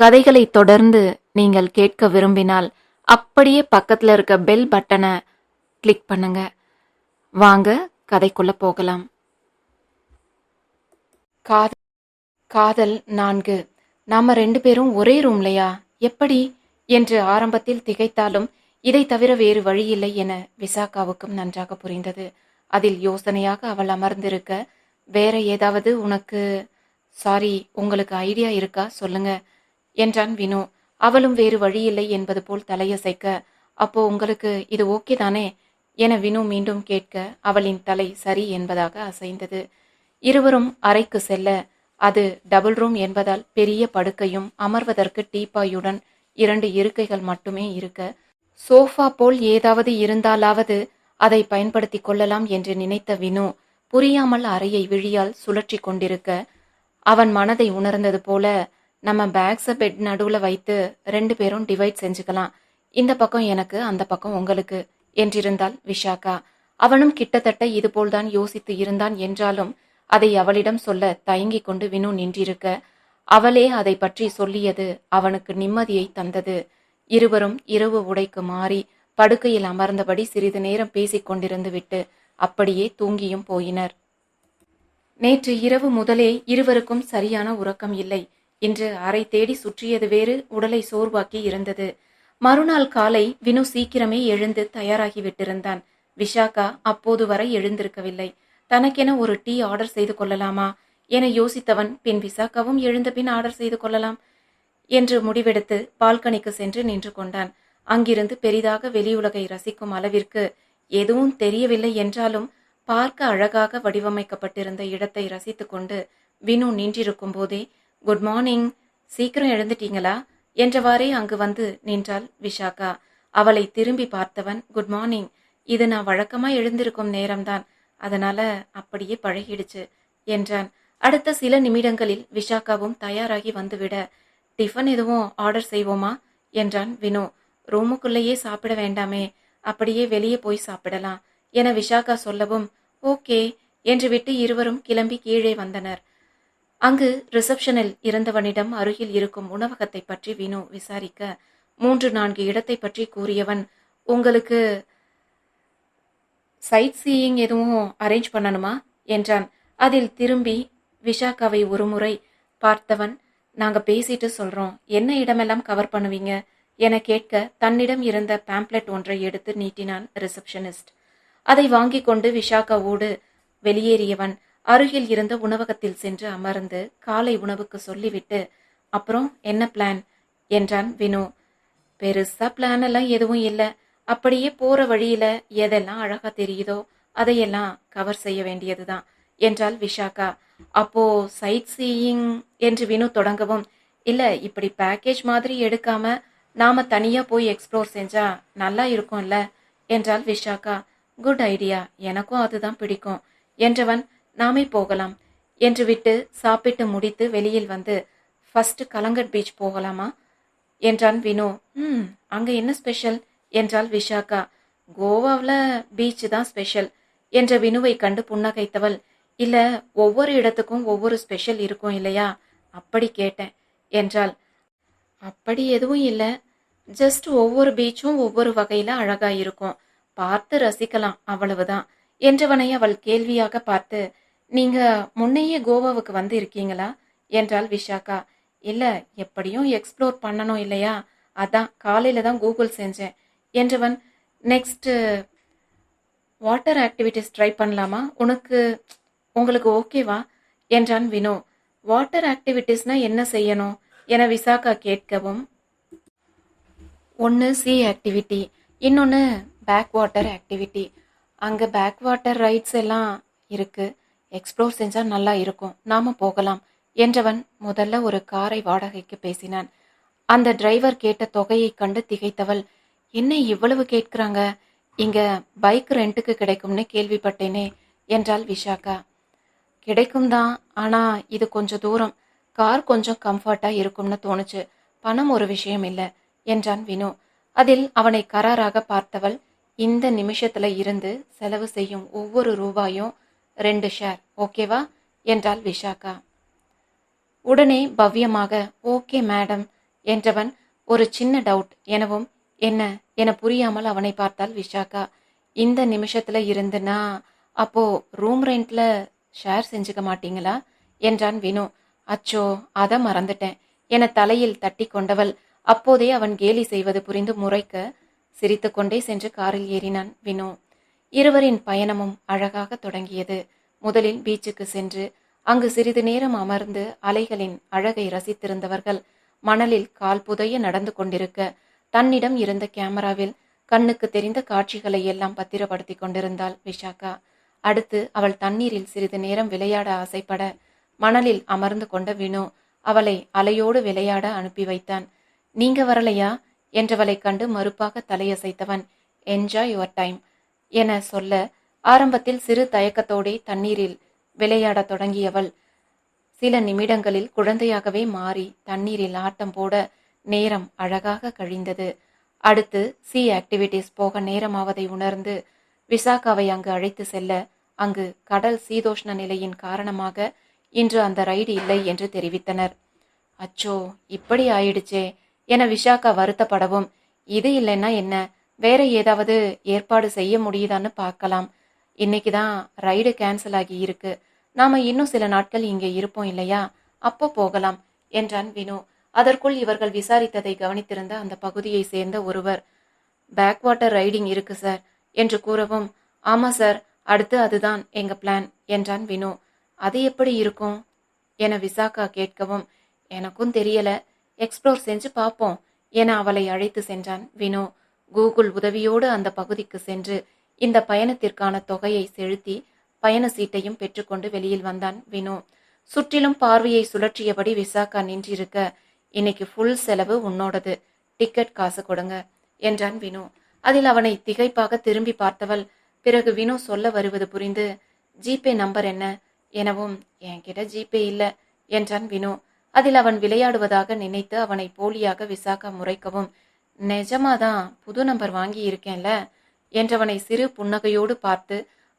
கதைகளை தொடர்ந்து நீங்கள் கேட்க விரும்பினால் அப்படியே பக்கத்தில் இருக்க பெல் பட்டனை கிளிக் பண்ணுங்க. வாங்க கதைக்குள்ள போகலாம். காதல் காதல் நான்கு. நாம ரெண்டு பேரும் ஒரே ரூம்லையா எப்படி? என்று ஆரம்பத்தில் திகைத்தாலும் இதை தவிர வேறு வழியில்லை என விசாகாவுக்கும் நன்றாக புரிந்தது. அதில் யோசனையாக அவள் அமர்ந்திருக்க வேற ஏதாவது உனக்கு சாரி உங்களுக்கு ஐடியா இருக்கா? சொல்லுங்க. என்றான் வினு. அவளும் வேறு வழியில்லை என்பது போல் தலையசைக்க அப்போ உங்களுக்கு இது ஓகே தானே? என வினு மீண்டும் கேட்க அவளின் தலை சரி என்பதாக அசைந்தது. இருவரும் அறைக்கு செல்ல அது டபுள் ரூம் என்பதால் பெரிய படுக்கையும் அமர்வதற்கு டீப்பாயுடன் இரண்டு இருக்கைகள் மட்டுமே இருக்க சோஃபா போல் ஏதாவது இருந்தாலாவது அதை பயன்படுத்தி கொள்ளலாம் என்று நினைத்த வினு புரியாமல் அறையை விழியால் சுழற்றி கொண்டிருக்க அவன் மனதை உணர்ந்தது போல நம்ம பேக்ஸை பெட் நடுவில் வைத்து ரெண்டு பேரும் டிவைட் செஞ்சுக்கலாம். இந்த பக்கம் எனக்கு அந்த பக்கம் உங்களுக்கு என்றிருந்தாள் விஷாகா. அவனும் கிட்டத்தட்ட இதுபோல்தான் யோசித்து இருந்தான் என்றாலும் அதை அவளிடம் சொல்ல தயங்கிக் கொண்டு வினு நின்றிருக்க அவளே அதை பற்றி சொல்லியது அவனுக்கு நிம்மதியை தந்தது. இருவரும் இரவு உடைக்கு மாறி படுக்கையில் அமர்ந்தபடி சிறிது நேரம் பேசிக் கொண்டிருந்து விட்டு அப்படியே தூங்கியும் போயினர். நேற்று இரவு முதலே இருவருக்கும் சரியான உறக்கம் இல்லை. இன்று அறை தேடி சுற்றியது வேறு உடலை சோர்வாக்கி இருந்தது. மறுநாள் காலை வினு சீக்கிரமே எழுந்து தயாராகி விட்டிருந்தான். விஷாகா அப்போது வரை எழுந்திருக்கவில்லை. தனக்கென ஒரு டீ ஆர்டர் செய்து கொள்ளலாமா? என யோசித்தவன் பின் விசாகாவும் எழுந்த பின் ஆர்டர் செய்து கொள்ளலாம் என்று முடிவெடுத்து பால்கனிக்கு சென்று நின்று கொண்டான். அங்கிருந்து பெரிதாக வெளியுலகை ரசிக்கும் அளவிற்கு எதுவும் தெரியவில்லை என்றாலும் பார்க்க அழகாக வடிவமைக்கப்பட்டிருந்த இடத்தை ரசித்துக்கொண்டு வினு நின்றிருக்கும் போதே குட் மார்னிங். சீக்கிரம் எழுந்துட்டீங்களா? என்றவாறே அங்கு வந்து நின்றாள் விஷாகா. அவளை திரும்பி பார்த்தவன் குட் மார்னிங். இது நான் வழக்கமா எழுந்திருக்கும் நேரம்தான். அதனால அப்படியே பழகிடுச்சு என்றான். அடுத்த சில நிமிடங்களில் விஷாகாவும் தயாராகி வந்துவிட டிஃபன் எதுவும் ஆர்டர் செய்வோமா? என்றான் வினோ. ரூமுக்குள்ளேயே சாப்பிட வேண்டாமே. அப்படியே வெளியே போய் சாப்பிடலாம் என விஷாகா சொல்லவும் ஓகே என்று விட்டு இருவரும் கிளம்பி கீழே வந்தனர். அங்கு ரிசப்ஷனில் இருந்தவனிடம் அருகில் இருக்கும் உணவகத்தை பற்றி வினு விசாரிக்க மூன்று நான்கு இடத்தை பற்றி கூறியவன் உங்களுக்கு சைட் சீயிங் எதுவும் அரேஞ்ச் பண்ணணுமா? என்றான். அதில் திரும்பி விஷாக்காவை ஒருமுறை பார்த்தவன் நாங்க பேசிட்டு சொல்றோம். என்ன இடமெல்லாம் கவர் பண்ணுவீங்க? என கேட்க தன்னிடம் இருந்த பேம்ப்ளெட் ஒன்றை எடுத்து நீட்டினான் ரிசப்ஷனிஸ்ட் அதை வாங்கிக் கொண்டு விஷாக்காவோடு வெளியேறியவன் அருகில் இருந்த உணவகத்தில் சென்று அமர்ந்து காலை உணவுக்கு சொல்லிவிட்டு அப்புறம் என்ன பிளான் என்றான் வினு. பெருசா பிளான் எல்லாம் எதுவும் இல்லை. அப்படியே போற வழியில எதெல்லாம் அழகா தெரியுதோ அதையெல்லாம் கவர் செய்ய வேண்டியதுதான் என்றாள் விஷாகா. அப்போ சைட் சீயிங் என்று வினு தொடங்கவும் இல்ல இப்படி பேக்கேஜ் மாதிரி எடுக்காம நாம தனியா போய் எக்ஸ்ப்ளோர் செஞ்சா நல்லா இருக்கும்ல? என்றாள் விஷாகா. குட் ஐடியா எனக்கும் அதுதான் பிடிக்கும் என்றவன் நாமே போகலாம் என்று விட்டு சாப்பிட்டு முடித்து வெளியில் வந்து ஃபர்ஸ்ட் கலங்கட் பீச் போகலாமா? என்றான் வினு. ம் அங்கே என்ன ஸ்பெஷல் என்றாள் விஷாகா கோவாவில் பீச் தான் ஸ்பெஷல் என்ற வினுவை கண்டு புன்னகைத்தவள். இல்லை ஒவ்வொரு இடத்துக்கும் ஒவ்வொரு ஸ்பெஷல் இருக்கும் இல்லையா? அப்படி கேட்டேன் என்றாள். அப்படி எதுவும் இல்லை. ஜஸ்ட் ஒவ்வொரு பீச்சும் ஒவ்வொரு வகையில் அழகாக இருக்கும். பார்த்து ரசிக்கலாம் அவ்வளவுதான். என்றவனை அவள் கேள்வியாக பார்த்து நீங்க முன்னையே கோவாவுக்கு வந்து இருக்கீங்களா என்றாள் விஷாக்கா இல்ல எப்படியும் எக்ஸ்ப்ளோர் பண்ணணும் இல்லையா? அதான் காலையில தான் கூகுள் செஞ்சேன். என்றவன் நெக்ஸ்ட் வாட்டர் ஆக்டிவிட்டிஸ் ட்ரை பண்ணலாமா? உனக்கு உங்களுக்கு ஓகேவா? என்றான் வினோ. வாட்டர் ஆக்டிவிட்டிஸ்னா என்ன செய்யணும்? என விசாகா கேட்கவும் ஒன்று சி ஆக்டிவிட்டி இன்னொன்று பேக் வாட்டர் ஆக்டிவிட்டி அங்கே பேக் வாட்டர் ரைட்ஸ் எல்லாம் இருக்குது எக்ஸ்ப்ளோர் செஞ்சால் நல்லா இருக்கும். நாம போகலாம். என்றவன் முதல்ல ஒரு காரை வாடகைக்கு பேசினான். அந்த டிரைவர் கேட்ட தொகையை கண்டு திகைத்தவள் என்ன இவ்வளவு கேட்குறாங்க? இங்க பைக் ரெண்ட்டுக்கு கிடைக்கும்னு கேள்விப்பட்டேனே என்றாள் விஷாக்கா கிடைக்கும் தான். ஆனால் இது கொஞ்சம் தூரம். கார் கொஞ்சம் கம்ஃபர்ட்டாக இருக்கும்னு தோணுச்சு. பணம் ஒரு விஷயம் இல்லை என்றான் வினு. அதில் அவனை கராராக பார்த்தவள் இந்த நிமிஷத்தில் இருந்து செலவு செய்யும் ஒவ்வொரு ரூபாயும் ரெண்டு ஷேர் ஓகேவா என்றாள் விஷாக்கா உடனே பவ்யமாக ஓகே மேடம் என்றவன் ஒரு சின்ன டவுட் எனவும் என்ன? என புரியாமல் அவனை பார்த்தாள் விஷாக்கா இந்த நிமிஷத்தில் இருந்துனா அப்போ ரூம் ரெண்ட்ல ஷேர் செஞ்சுக்க மாட்டீங்களா? என்றான் வினு. அச்சோ அதை மறந்துட்டேன். என தலையில் தட்டி கொண்டவள் அப்போதே அவன் கேலி செய்வது புரிந்து முறைக்க சிரித்துக்கொண்டே சென்று காரில் ஏறினான் வினு. இருவரின் பயணமும் அழகாக தொடங்கியது. முதலில் பீச்சுக்கு சென்று அங்கு சிறிது நேரம் அமர்ந்து அலைகளின் அழகை ரசித்திருந்தவர்கள் மணலில் கால் புதைய நடந்து கொண்டிருக்க தன்னிடம் இருந்த கேமராவில் கண்ணுக்கு தெரிந்த காட்சிகளை எல்லாம் பத்திரப்படுத்தி கொண்டிருந்தாள் விஷாக்கா அடுத்து அவள் தண்ணீரில் சிறிது நேரம் விளையாட ஆசைப்பட மணலில் அமர்ந்து கொண்ட வினு அவளை அலையோடு விளையாட அனுப்பி வைத்தான். நீங்க வரலையா? என்றவளைக் கண்டு மறுப்பாக தலையசைத்தவன் என்ஜாய் யுவர் டைம் என சொல்ல ஆரம்பத்தில் சிறு தயக்கத்தோடே தண்ணீரில் விளையாடத் தொடங்கியவள். சில நிமிடங்களில் குழந்தையாகவே மாறி தண்ணீரில் ஆட்டம் போட நேரம் அழகாக கழிந்தது. அடுத்து சி ஆக்டிவிட்டிஸ் போக நேரமாவதை உணர்ந்து விசாகாவை அங்கு அழைத்து செல்ல அங்கு கடல் சீதோஷ்ண நிலையின் காரணமாக இன்று அந்த ரைடு இல்லை என்று தெரிவித்தனர். அச்சோ இப்படி ஆயிடுச்சே! என விஷாக்கா வருத்தப்படவும் இது இல்லைன்னா என்ன? வேற ஏதாவது ஏற்பாடு செய்ய முடியுதான்னு பார்க்கலாம். இன்னைக்கு தான் ரைடு கேன்சல் ஆகி இருக்கு. நாம இன்னும் சில நாட்கள் இங்கே இருப்போம் இல்லையா? அப்போ போகலாம் என்றான் வினு. அதற்குள் இவர்கள் விசாரித்ததை கவனித்திருந்த அந்த பகுதியை சேர்ந்த ஒருவர் பேக் வாட்டர் ரைடிங் இருக்கு சார் என்று கூறவும் ஆமா சார் அடுத்து அதுதான் எங்க பிளான் என்றான் வினு. அது எப்படி இருக்கும்? என விசாகா கேட்கவும் எனக்கும் தெரியல. எக்ஸ்ப்ளோர் செஞ்சு பார்ப்போம் என அவளை அழைத்து சென்றான் வினு. கூகுள் உதவியோடு அந்த பகுதிக்கு சென்று இந்த பயணத்திற்கான தொகையை செலுத்தி பயண சீட்டையும் பெற்றுக்கொண்டு வெளியில் வந்தான் வினு. சுற்றிலும் பார்வையை சுழற்றியபடி விசாகா நின்றிருக்க இன்னைக்கு ஃபுல் செலவு உன்னோடது. டிக்கெட் காசு கொடுங்க என்றான் வினு. அதில் அவனை திகைப்பாக திரும்பி பார்த்தவள் பிறகு வினு சொல்ல வருவது புரிந்து ஜிபே நம்பர் என்ன? எனவும் என்கிட்ட ஜிபே இல்லை என்றான் வினு. அதில் அவன் விளையாடுவதாக நினைத்து அவனை போலியாக விசாகா முறைக்கவும் நிஜமாதான் புது நம்பர் வாங்கி இருக்கேன்ல என்றவனை சிறு புன்னகையோடு பார்த்து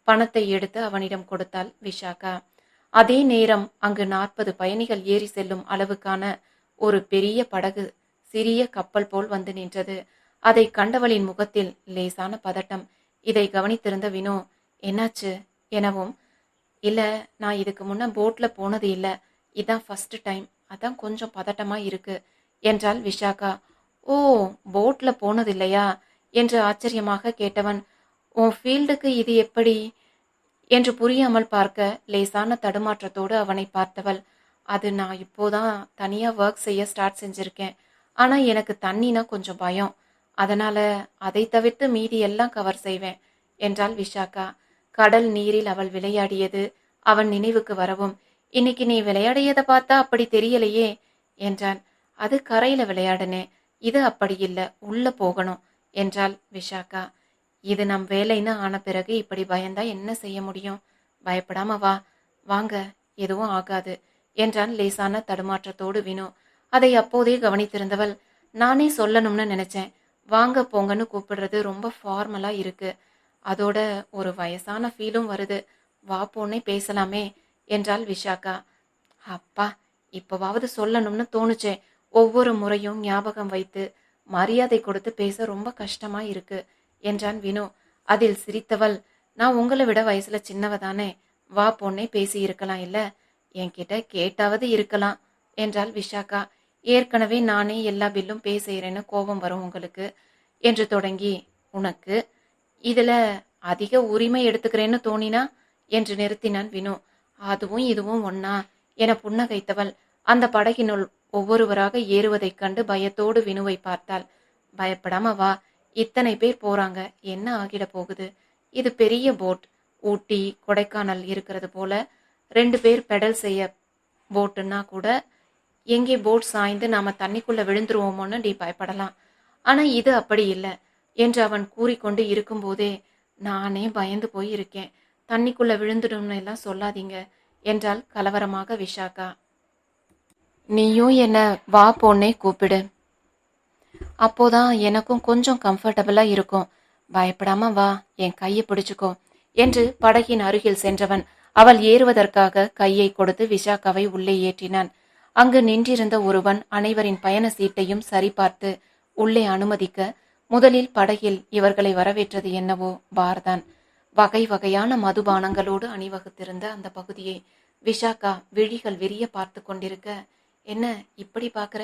பணத்தை எடுத்து அவனிடம் கொடுத்தாள் விஷாகா அதே நேரம் அங்கு நாற்பது பயணிகள் ஏறி செல்லும் அளவுக்கான ஒரு பெரிய படகு சிறிய கப்பல் போல் வந்து நின்றது. அதை கண்டவளின் முகத்தில் லேசான பதட்டம். இதை கவனித்திருந்த வினோ என்னாச்சு? எனவும் இல்ல நான் இதுக்கு முன்ன போட்ல போனது இல்ல. இதான் ஃபர்ஸ்ட் டைம் அதான் கொஞ்சம் பதட்டமா இருக்கு என்றாள் விஷாகா ஓ போட்ல போனது இல்லையா என்று ஆச்சரியமாக கேட்டவன். உன் ஃபீல்டுக்கு இது எப்படி? என்று புரியாமல் பார்க்க லேசான தடுமாற்றத்தோடு அவனை பார்த்தவள். அது நான் இப்போதான் தனியாக ஒர்க் செய்ய ஸ்டார்ட் செஞ்சிருக்கேன். ஆனால் எனக்கு தண்ணினா கொஞ்சம் பயம். அதனால அதை தவிர்த்து மீதி எல்லாம் கவர் செய்வேன் என்றாள் விஷாக்கா கடல் நீரில் அவள் விளையாடியது அவன் நினைவுக்கு வரவும். இன்னைக்கு நீ விளையாடியதை பார்த்தா அப்படி தெரியலையே என்றான். அது கரையில விளையாடனே இது அப்படி இல்ல உள்ள போகணும் என்றாள் விஷாக்கா இது நம் வேலைன்னு ஆன பிறகு இப்படி பயந்தா என்ன செய்ய முடியும்? பயப்படாம வா வாங்க எதுவும் ஆகாது என்றான் லேசான தடுமாற்றத்தோடு வினு. அதை அப்போதே கவனித்திருந்தவள் நானே சொல்லணும்னு நினைச்சேன். வாங்க போங்கன்னு கூப்பிடுறது ரொம்ப ஃபார்மலா இருக்கு. அதோட ஒரு வயசான ஃபீலும் வருது. வா போன்னே பேசலாமே என்றாள் விஷாக்கா அப்பா இப்போவாவது சொல்லணும்னு தோணுச்சே. ஒவ்வொரு முறையும் ஞாபகம் வைத்து மரியாதை கொடுத்து பேச ரொம்ப கஷ்டமா இருக்கு என்றான் வினு. அதில் சிரித்தவள் நான் உங்களை விட வயசுல சின்னவ தானே. வா பொண்ணே பேசி இருக்கலாம் இல்ல? என்கிட்ட கேட்டாவது இருக்கலாம் என்றாள் விஷாக்கா ஏற்கனவே நானே எல்லா பில்லும் பே கோபம் வரும் உங்களுக்கு என்று தொடங்கி. உனக்கு? இதுல அதிக உரிமை எடுத்துக்கிறேன்னு தோணினா? என்று நிறுத்தினான் வினு. அதுவும் இதுவும் ஒன்னா என புன்னகைத்தவள். அந்த படகினுள் ஒவ்வொருவராக ஏறுவதைக் கண்டு பயத்தோடு வினுவை பார்த்தாள். பயப்படாம வா இத்தனை பேர் போறாங்க. என்ன ஆகிட போகுது? இது பெரிய போட். ஊட்டி கொடைக்கானல் இருக்கிறது போல ரெண்டு பேர் பெடல் செய்ய போட்டுன்னா கூட எங்கே போட் சாய்ந்து நாம தண்ணிக்குள்ள விழுந்துருவோமோன்னு நீ பயப்படலாம். ஆனா இது அப்படி இல்லை. என்று அவன் கூறிக்கொண்டு இருக்கும்போதே நானே பயந்து போய் இருக்கேன் தண்ணிக்குள்ள விழுந்துடும்னு எல்லாம் சொல்லாதீங்க என்றாள் கலவரமாக விஷாக்கா நீயும் என்ன வா பொண்ணே கூப்பிடு. அப்போதான் எனக்கும் கொஞ்சம் கம்ஃபர்டபுளா இருக்கும். பயப்படாம வா என் கையை பிடிச்சுக்கோ என்று படகின் அருகில் சென்றவன் அவள் ஏறுவதற்காக கையை கொடுத்து விஷாக்காவை உள்ளே ஏற்றினான். அங்கு நின்றிருந்த ஒருவன் அனைவரின் பயண சீட்டையும் சரிபார்த்து உள்ளே அனுமதிக்க முதலில் படகில் இவர்களை வரவேற்றது என்னவோ பார்தான் வகை வகையான மதுபானங்களோடு அணிவகுத்திருந்த அந்த பகுதியை விஷாக்கா விழிகள் விரிய பார்த்து கொண்டிருக்க என்ன இப்படி பார்க்குற?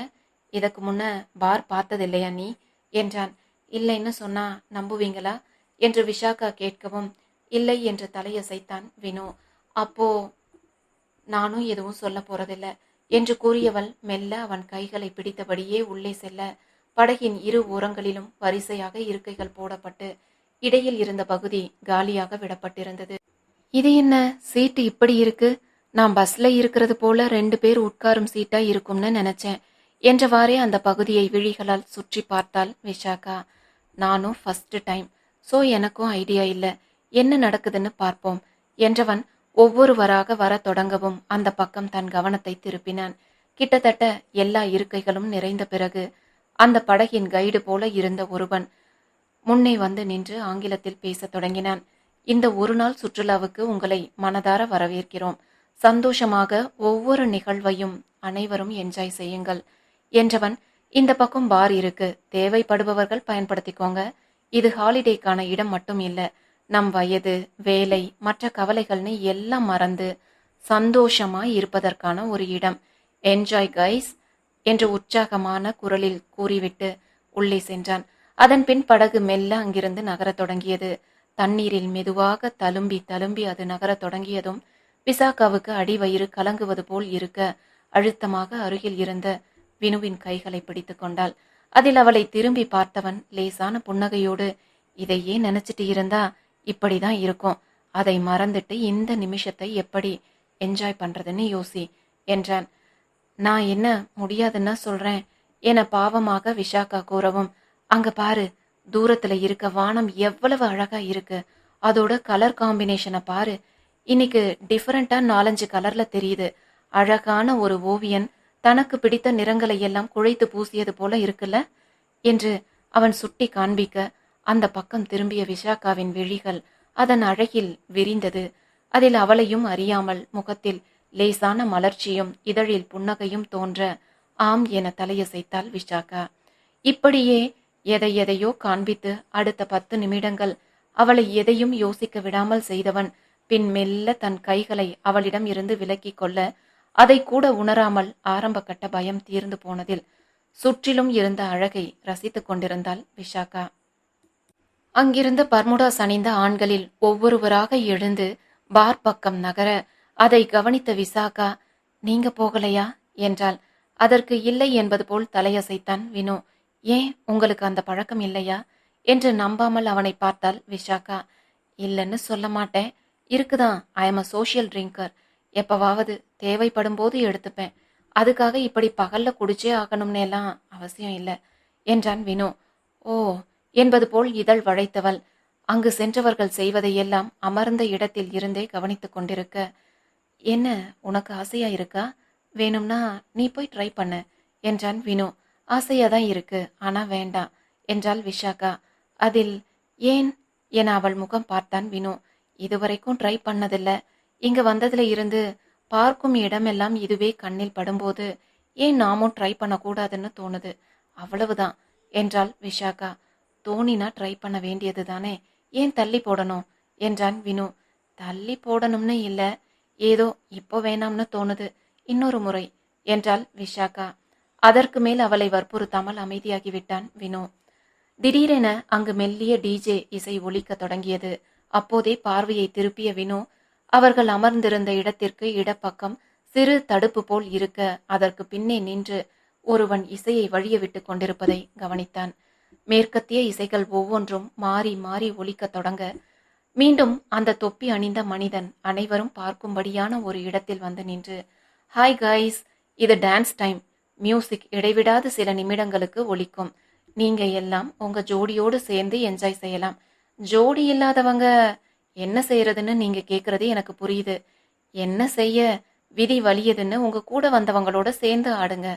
இதற்கு முன்ன பார் பார்த்ததில்லையா நீ? என்றான். இல்லைன்னு சொன்னா நம்புவீங்களா? என்று விஷாக்கா கேட்கவும் இல்லை என்று தலையசைத்தான் வினு. அப்போ நானும் எதுவும் சொல்ல போறதில்லை என்று கூறியவள் மெல்ல அவன் கைகளை பிடித்தபடியே உள்ளே செல்ல படகின் இரு ஓரங்களிலும் வரிசையாக இருக்கைகள் போடப்பட்டு இடையில் இருந்த பகுதி காலியாக விடப்பட்டிருந்தது. இது என்ன? சீட்டு இப்படி இருக்கு? நான் பஸ்ல இருக்கிறது போல ரெண்டு பேர் உட்காரும் சீட்டா இருக்கும்னு நினைச்சேன் என்றவாறே அந்த பகுதியை விழிகளால் சுற்றி பார்த்தாள் விஷாகா நானும் ஃபர்ஸ்ட் டைம் சோ எனக்கும் ஐடியா இல்ல. என்ன நடக்குதுன்னு பார்ப்போம் என்றவன் ஒவ்வொருவராக வர தொடங்கவும் அந்த பக்கம் தன் கவனத்தை திருப்பினான். கிட்டத்தட்ட எல்லா இருக்கைகளும் நிறைந்த பிறகு அந்த படகின் கைடு போல இருந்த ஒருவன் முன்னே வந்து நின்று ஆங்கிலத்தில் பேசத் தொடங்கினான். இந்த ஒரு நாள் சுற்றுலாவுக்கு உங்களை மனதார வரவேற்கிறோம். சந்தோஷமாக ஒவ்வொரு நிகழ்வையும் அனைவரும் என்ஜாய் செய்யுங்கள். என்றவன் இந்த பக்கம் பார் இருக்கு. தேவைப்படுபவர்கள் பயன்படுத்திக்கோங்க. இது ஹாலிடேக்கான இடம் மட்டும் இல்லை. நம் வயது வேலை மற்ற கவலைகள்னு எல்லாம் மறந்து சந்தோஷமா இருப்பதற்கான ஒரு இடம். என்ஜாய் கைஸ் என்று உற்சாகமான குரலில் கூறிவிட்டு உள்ளே சென்றான். அதன் பின் படகு மெல்ல அங்கிருந்து நகரத் தொடங்கியது. தண்ணீரில் மெதுவாக தழும்பி தழும்பி அது நகரத் தொடங்கியதும் விசாக்காவுக்கு அடிவயிறு கலங்குவது போல் இருக்க அழுத்தமாக அருகில் இருந்த வினுவின் கைகளை பிடித்து கொண்டாள். அதில் அவளை திரும்பி பார்த்தவன் லேசான புன்னகையோடு இதையே நினைச்சிட்டு இருந்தா இப்படிதான் இருக்கும். அதை மறந்துட்டு இந்த நிமிஷத்தை எப்படி என்ஜாய் பண்றதுன்னு யோசி என்றான். நான் என்ன முடியாதுன்னா சொல்றேன் என பாவமாக விஷாக்கா கூறவும் அங்க பாரு தூரத்துல இருக்க வானம் எவ்வளவு அழகா இருக்கு. அதோட கலர் காம்பினேஷனை பாரு. இன்னைக்கு டிஃபரெண்டா நாலஞ்சு கலர்ல தெரியுது. அழகான ஒரு ஓவியன் தனக்கு பிடித்த நிறங்களை எல்லாம் குழைத்து பூசியது போல இருக்குல்ல? என்று அவன் சுட்டி காண்பிக்க அந்த பக்கம் திரும்பிய விஷாக்காவின் விழிகள் அதன் அழகில் விரிந்தது. அதில் அவளையும் அறியாமல் முகத்தில் லேசான மலர்ச்சியும் இதழில் புன்னகையும் தோன்ற ஆம் என தலையசைத்தாள் விஷாக்கா இப்படியே எதை எதையோ காண்பித்து அடுத்த பத்து நிமிடங்கள் அவளை எதையும் யோசிக்க விடாமல் செய்தவன் பின் மெல்ல தன் கைகளை அவளிடம் இருந்து விலக்கிக் கொள்ள அதை கூட உணராமல் ஆரம்ப கட்ட பயம் தீர்ந்து போனதில் சுற்றிலும் இருந்த அழகை ரசித்துக் கொண்டிருந்தாள் விஷாகா அங்கிருந்த பர்முடாஸ் அணிந்த ஆண்களில் ஒவ்வொருவராக எழுந்து பார் பக்கம் நகர அதை கவனித்த விசாகா நீங்க போகலையா? என்றாள். அதற்கு இல்லை என்பது போல் தலையசைத்தான் வினு. ஏன் உங்களுக்கு அந்த பழக்கம் இல்லையா? என்று நம்பாமல் அவனை பார்த்தாள் விஷாக்கா இல்லைன்னு சொல்ல மாட்டேன். இருக்குதான் I am a social drinker எப்பவாவது தேவைப்படும் போது எடுத்துப்பேன். அதுக்காக இப்படி பகல்ல குடிச்சே ஆகணும்னு எல்லாம் அவசியம் இல்லை என்றான் வினு. ஓ என்பது போல் இதழ் வளைத்தவள் அங்கு சென்றவர்கள் செய்வதையெல்லாம் அமர்ந்த இடத்தில் இருந்தே கவனித்து கொண்டிருக்க. என்ன உனக்கு ஆசையா இருக்கா? வேணும்னா நீ போய் ட்ரை பண்ணு என்றான் வினு. ஆசையாக தான் இருக்கு. ஆனால் வேண்டாம் என்றாள் விஷாகா. அதில் ஏன்? என அவள் முகம் பார்த்தான் வினு. இதுவரைக்கும் ட்ரை பண்ணதில்லை. இங்க வந்ததுல இருந்து பார்க்கும் இடமெல்லாம் இதுவே கண்ணில் படும்போது ஏன் நாமும் ட்ரை பண்ணக்கூடாதுன்னு தோணுது. அவ்வளவுதான் என்றாள் விஷாகா. தோணினா ட்ரை பண்ண வேண்டியது தானே ஏன் தள்ளி போடணும்? என்றான் வினு. தள்ளி போடணும்னு இல்லை. ஏதோ இப்போ வேணாம்னு தோணுது. இன்னொரு முறை என்றாள் விஷாகா. அதற்கு மேல் அவளை வற்புறுத்தாமல் அமைதியாகிவிட்டான் வினோ. திடீரென அங்கு மெல்லிய டிஜே இசை ஒலிக்க தொடங்கியது. அப்போதே பார்வையை திருப்பிய வினோ அவர்கள் அமர்ந்திருந்த இடத்திற்கு இடப்பக்கம் சிறு தடுப்பு போல் இருக்க அதற்கு பின்னே நின்று ஒருவன் இசையை வழிய விட்டு கொண்டிருப்பதை கவனித்தான். மேற்கத்திய இசைகள் ஒவ்வொன்றும் மாறி மாறி ஒலிக்க தொடங்க மீண்டும் அந்த தொப்பி அணிந்த மனிதன் அனைவரும் பார்க்கும்படியான ஒரு இடத்தில் வந்து நின்று ஹாய் காய்ஸ் இது டான்ஸ் டைம் மியூசிக் இடைவிடாது சில நிமிடங்களுக்கு ஒழிக்கும் நீங்க எல்லாம் உங்க ஜோடியோடு சேர்ந்து என்ஜாய் செய்யலாம். ஜோடி இல்லாதவங்க என்ன செய்யறதுன்னு நீங்க கேக்குறது எனக்கு புரியுது. என்ன செய்ய விதி வலியதுன்னு உங்க கூட வந்தவங்களோட சேர்ந்து ஆடுங்க.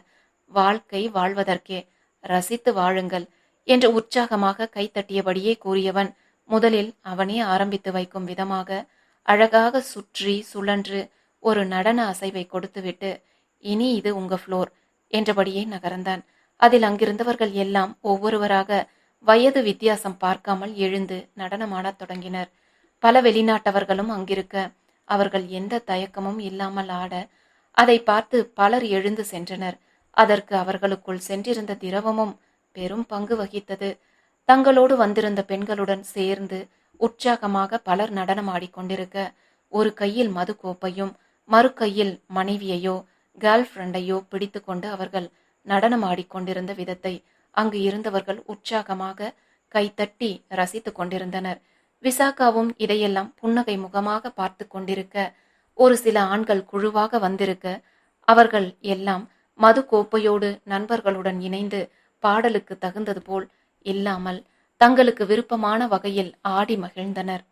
வாழ்க்கை வாழ்வதற்கே ரசித்து வாழுங்கள் என்று உற்சாகமாக கைத்தட்டியபடியே கூறியவன் முதலில் அவனே ஆரம்பித்து வைக்கும் விதமாக அழகாக சுற்றி சுழன்று ஒரு நடன அசைவை கொடுத்துவிட்டு இனி இது உங்க ஃப்ளோர் என்றபடியே நகர்ந்தான். அதில் அங்கிருந்தவர்கள் எல்லாம் ஒவ்வொருவராக வயது வித்தியாசம் பார்க்காமல் எழுந்து நடனமாடத் தொடங்கினர். பல வெளிநாட்டவர்களும் அங்கிருக்க அவர்கள் எந்த தயக்கமும் இல்லாமல் ஆட அதை பார்த்து பலர் எழுந்து சென்றனர். அதற்கு அவர்களுக்குள் சென்றிருந்த திரவமும் பெரும் பங்கு வகித்தது. தங்களோடு வந்திருந்த பெண்களுடன் சேர்ந்து உற்சாகமாக பலர் நடனம் ஆடிக்கொண்டிருக்க ஒரு கையில் மது கோப்பையும் மறு கையில் மனைவியையோ கேர்ள் ஃப்ரெண்டையோ பிடித்துக்கொண்டு அவர்கள் நடனம் ஆடிக்கொண்டிருந்த விதத்தை அங்கு இருந்தவர்கள் உற்சாகமாக கைத்தட்டி ரசித்துக் கொண்டிருந்தனர். விசாகாவும் இதையெல்லாம் புன்னகை முகமாக பார்த்து கொண்டிருக்க ஒரு சில ஆண்கள் குழுவாக வந்திருக்க அவர்கள் எல்லாம் மது கோப்பையோடு நண்பர்களுடன் இணைந்து பாடலுக்கு தகுந்தது போல் இல்லாமல் தங்களுக்கு விருப்பமான வகையில் ஆடி மகிழ்ந்தனர்.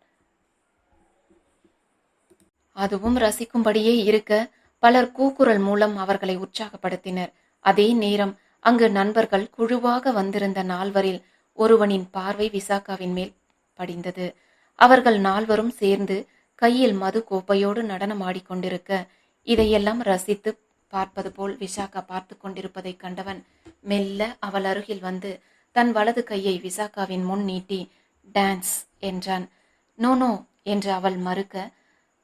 அதுவும் ரசிக்கும்படியே இருக்க பலர் கூக்குரல் மூலம் அவர்களை உற்சாகப்படுத்தினர். அதே நேரம் அங்கு நண்பர்கள் குழுவாக வந்திருந்த நால்வரில் ஒருவனின் பார்வை விசாகாவின் மேல் படிந்தது. அவர்கள் நால்வரும் சேர்ந்து கையில் மது கோப்பையோடு நடனம் ஆடிக்கொண்டிருக்க இதையெல்லாம் ரசித்து பார்ப்பது போல் விசாகா பார்த்து கொண்டிருப்பதை கண்டவன் மெல்ல அவள் அருகில் வந்து தன் வலது கையை விசாகாவின் முன் நீட்டி டான்ஸ் என்றான். நோ நோ என்று அவள் மறுக்க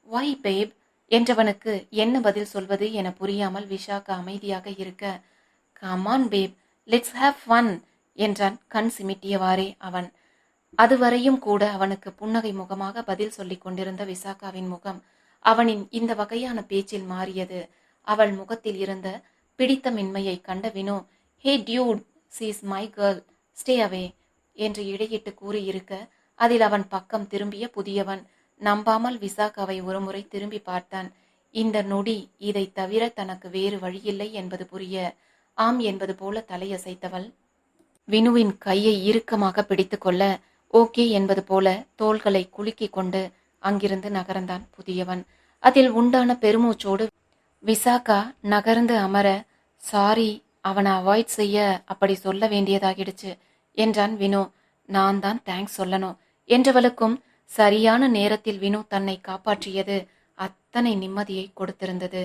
வை பேப் என்றவனுக்கு என்ன பதில் சொல்வது என புரியாமல் விஷாக்கு அமைதியாக இருக்க come on babe let's have fun என்றான் கண் சிமிட்டியவாறே அவன். அதுவரையும் கூட அவனுக்கு புன்னகை முகமாக பதில் சொல்லிக் கொண்டிருந்த விசாகாவின் முகம் அவனின் இந்த வகையான பேச்சில் மாறியது. அவள் முகத்தில் இருந்த பிடித்தமின்மையை கண்ட Vino hey dude she's my girl stay away என்று இடையிட்டு கூறியிருக்க அதில் அவன் பக்கம் திரும்பிய புதியவன் நம்பாமல் விசாகாவை ஒருமுறை திரும்பி பார்த்தான். இந்த நொடி இதை தவிர தனக்கு வேறு வழியில்லை என்பது புரிய ஆம் என்பது போல தலையசைத்தவள். வினுவின் கையை இறுக்கமாக பிடித்துக்கொள்ள ஓகே என்பது போல தோள்களை குலுக்கிக் கொண்டு அங்கிருந்து நகர்ந்தான் புதியவன். அதில் உண்டான பெருமூச்சோடு விசாகா நகர்ந்து அமர சாரி அவனை அவாய்ட் செய்ய அப்படி சொல்ல வேண்டியதாகிடுச்சு என்றான் வினு. நான் தான் தேங்க்ஸ் சொல்லணும் என்றவளுக்கும் சரியான நேரத்தில் வினு தன்னை காப்பாற்றியது அத்தனை நிம்மதியை கொடுத்திருந்தது.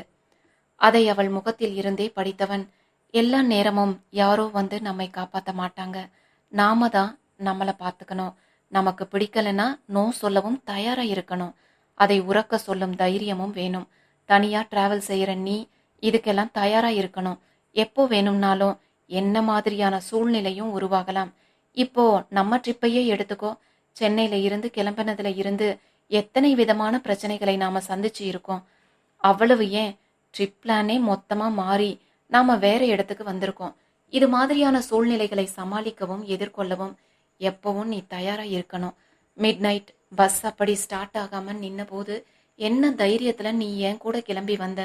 அதை அவள் முகத்தில் இருந்தே படித்தவன் எல்லா நேரமும் யாரோ வந்து நம்மை காப்பாற்ற மாட்டாங்க. நாம தான் நம்மளை பார்த்துக்கணும். நமக்கு பிடிக்கலனா நோ சொல்லவும் தயாரா இருக்கணும். அதை உறக்க சொல்லும் தைரியமும் வேணும். தனியா டிராவல் செய்யற நீ இதுக்கெல்லாம் தயாரா இருக்கணும். எப்போ வேணும்னாலும் என்ன மாதிரியான சூழ்நிலையும் உருவாகலாம். இப்போ நம்ம ட்ரிப்பையே எடுத்துக்கோ. சென்னையில இருந்து கிளம்பினதுல இருந்து எத்தனை விதமான பிரச்சனைகளை நாம சந்திச்சு இருக்கோம். அவ்வளவு ஏன்? ட்ரிப் பிளானே மொத்தமா மாறி நாம வேற இடத்துக்கு வந்திருக்கோம். இது மாதிரியான சூழ்நிலைகளை சமாளிக்கவும் எதிர்கொள்ளவும் எப்பவும் நீ தயாரா இருக்கணும். மிட் நைட் பஸ் அப்படி ஸ்டார்ட் ஆகாம நின்ன போது என்ன தைரியத்துல நீ ஏன் கூட கிளம்பி வந்த?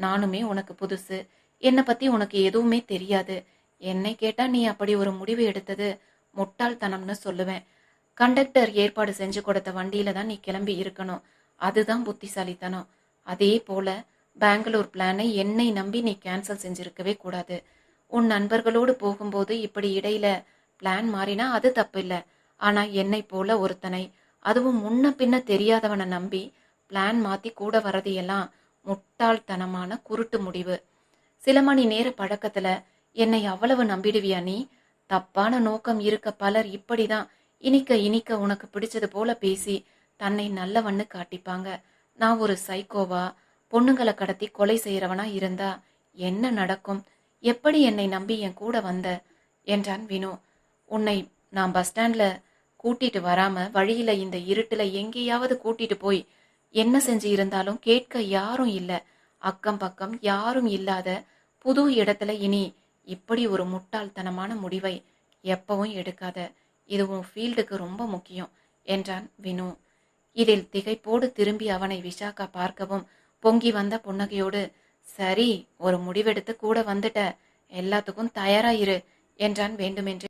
நானுமே உனக்கு புதுசு. என்னை பத்தி உனக்கு எதுவுமே தெரியாது. என்னை கேட்டா நீ அப்படி ஒரு முடிவு எடுத்தது முட்டாள்தனம்னு சொல்லுவேன். கண்டக்டர் ஏற்பாடு செஞ்சு கொடுத்த வண்டியில தான் நீ கிளம்பி இருக்கணும். அதுதான் புத்திசாலித்தனம். அதே போல பெங்களூர் பிளானை என்னை நம்பி நீ கேன்சல் செஞ்சிருக்கவே கூடாது. உன் நண்பர்களோடு போகும்போது இப்படி இடையில பிளான் மாறினா அது தப்பு இல்லை ஆனா என்னை போல ஒருத்தனை அதுவும் முன்ன பின்ன தெரியாதவனை நம்பி பிளான் மாத்தி கூட வரது எல்லாம் முட்டாள்தனமான குருட்டு முடிவு. சில மணி நேர பழக்கத்துல என்னை அவ்வளவு நம்பிடுவியா நீ? தப்பான நோக்கம் இருக்க பலர் இப்படிதான் இனிக்க இனிக்க உனக்கு பிடிச்சது போல பேசி தன்னை நல்லவன்னு காட்டிப்பாங்க. நான் ஒரு சைக்கோவா பொண்ணுங்களை கடத்தி கொலை செய்கிறவனா இருந்தா என்ன நடக்கும்? எப்படி என்னை நம்பி என் கூட வந்த? என்றான் வினு. உன்னை நான் பஸ் ஸ்டாண்ட்ல கூட்டிட்டு வராம வழியில இந்த இருட்டுல எங்கேயாவது கூட்டிட்டு போய் என்ன செஞ்சு இருந்தாலும் கேட்க யாரும் இல்ல. அக்கம் பக்கம் யாரும் இல்லாத புது இடத்துல இனி இப்படி ஒரு முட்டாள்தனமான முடிவை எப்பவும் எடுக்காத. இது உன் ஃபீல்டுக்கு ரொம்ப முக்கியம் என்றான் வினு. இதில் திகைப்போடு திரும்பி அவனை விஷாக்கா பார்க்கவும் பொங்கி வந்த புன்னகையோடு சரி ஒரு முடிவெடுத்து கூட வந்துட்ட எல்லாத்துக்கும் தயாராயிரு என்றான் வேண்டுமென்று.